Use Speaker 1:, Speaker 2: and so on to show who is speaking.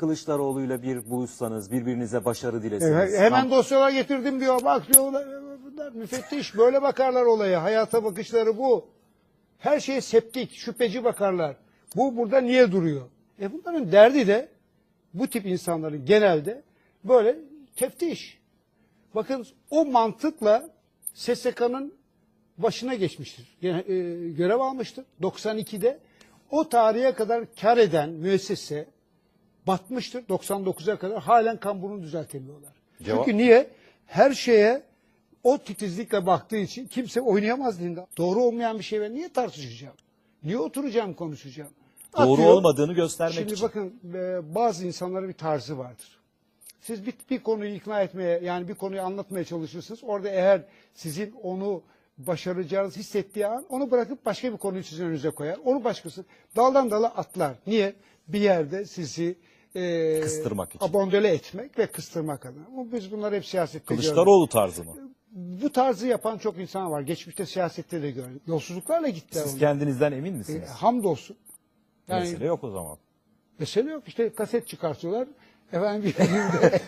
Speaker 1: Kılıçdaroğlu'yla bir buluşsanız, birbirinize başarı dileseniz.
Speaker 2: E, hemen dosyalar getirdim diyor. Bak diyor bunlar, müfettiş böyle bakarlar olaya. Hayata bakışları bu. Her şeye septik, şüpheci bakarlar. Bu burada niye duruyor? E bunların derdi de bu tip insanların genelde böyle teftiş. Bakın o mantıkla SSK'nın başına geçmiştir. E, görev almıştır 92'de. O tarihe kadar kar eden müessese batmıştır 99'a kadar halen kamburunu düzeltemiyorlar.
Speaker 1: Cevap-
Speaker 2: Çünkü niye? Her şeye o titizlikle baktığı için kimse oynayamaz dinde. Doğru olmayan bir şey ve niye tartışacağım? Niye oturacağım konuşacağım?
Speaker 1: Doğru
Speaker 2: Atıyor.
Speaker 1: olmadığını göstermek
Speaker 2: Şimdi
Speaker 1: için.
Speaker 2: bakın e, bazı insanların bir tarzı vardır. Siz bir, bir konuyu ikna etmeye yani bir konuyu anlatmaya çalışırsınız. Orada eğer sizin onu başaracağınızı hissettiği an onu bırakıp başka bir konuyu sizin önünüze koyar. Onu başkası daldan dala atlar. Niye? Bir yerde sizi e,
Speaker 1: Kıstırmak için.
Speaker 2: abondele etmek ve kıstırmak adına. Ama Biz bunları hep siyasette gördük.
Speaker 1: Kılıçdaroğlu tarzı mı?
Speaker 2: Bu tarzı yapan çok insan var. Geçmişte siyasette de gördük. Yolsuzluklarla gittiler.
Speaker 1: Siz
Speaker 2: onlar.
Speaker 1: kendinizden emin
Speaker 2: E,
Speaker 1: misiniz?
Speaker 2: hamdolsun. Yani
Speaker 1: Mesele yok o zaman.
Speaker 2: Mesele yok. İşte kaset çıkartıyorlar. Efendim bir günde